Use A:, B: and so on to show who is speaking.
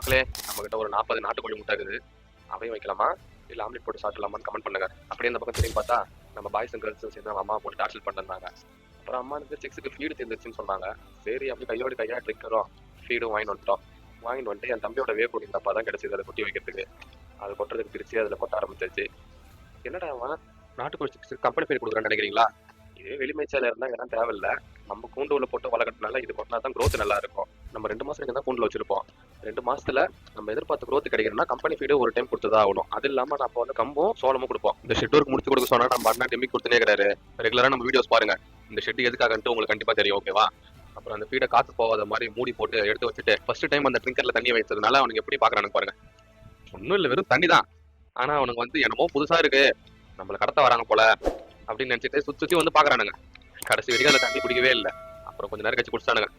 A: மக்களே நம்ம கிட்ட ஒரு நாற்பது நாட்டுக்கோழி முட்டை இருக்குது. அவையும் வைக்கலாமா? இல்லை ஆம்லெட் போட்டு சாப்பிடலாமான்னு கமெண்ட் பண்ணுங்க. அப்படியே இந்த பக்கம் திரும்பி பார்த்தா நம்ம பாய்ஸ் அண்ட் கேர்ள்ஸ் சேர்ந்து நம்ம அம்மா போட்டு டார்ச்சல் பண்ணிருந்தாங்க. அப்புறம் அம்மா வந்து சிக்ஸுக்கு ஃபீடு தீர்ந்துச்சுன்னு சொன்னாங்க. சரி அப்படி கையோடு கையா ட்ரிக்கரும் ஃபீடும் வாங்கிட்டு வந்துட்டோம். வாங்கிட்டு வந்துட்டு என் தம்பியோட வேப்பொடி தப்பா தான் கிடைச்சது. அதை கொட்டி வைக்கிறதுக்கு. அது கொட்டுறதுக்கு பிரிச்சு அதில் கொட்ட ஆரம்பிச்சிருச்சு என்னடா அவன்? நாட்டுக்கோழி சிக்ஸ் கம்பெனி பேர் கொடுக்குறான்னு நினைக்கிறீங்களா? இதே வெளிமேச்சால இருந்தால் இதெல்லாம் தேவையில்ல. நம்ம கூண்டு உள்ள போட்டு வளர்க்கறதுனால இது கொட்டினா தான் க்ரோத் நல்லா இருக்கும். நம்ம ரெண்டு மாசம் தான் கூண்டுல வச்சிருப்போம். ரெண்டு மாசத்துல நம்ம எதிர்பார்த்த குரோத் கிடைக்கணும்னா கம்பெனி ஃபீடு ஒரு டைம் கொடுத்துதான் ஆகணும். அது இல்லாம நம்ம வந்து கம்பும் சோளமும் கொடுப்போம். இந்த ஷெட் ஒர்க் முடிச்சு கொடுக்க சொன்னா நம்ம அண்ணா டெம்மி கொடுத்துனே கிடையாது. ரெகுலரா நம்ம வீடியோஸ் பாருங்க. இந்த ஷெட் எதுக்காகன்ட்டு உங்களுக்கு கண்டிப்பா தெரியும் ஓகேவா அப்புறம் அந்த ஃபீடை காத்து போகாத மாதிரி மூடி போட்டு எடுத்து வச்சுட்டு ஃபர்ஸ்ட் டைம் அந்த ட்ரிங்கர்ல தண்ணி வைத்ததுனால அவனுக்கு எப்படி பாக்குறானு பாருங்க. ஒன்றும் இல்லை வெறும் தண்ணி தான். ஆனா அவனுக்கு வந்து என்னமோ புதுசா இருக்கு. நம்மள கடத்த வராங்க போல அப்படின்னு நினைச்சிட்டு சுத்தி சுத்தி வந்து பாக்குறானுங்க. கடைசி வரைக்கும் அந்த தண்ணி குடிக்கவே இல்லை. அப்புறம் கொஞ்ச நேரம் கழிச்சு குடிச்சானுங்க.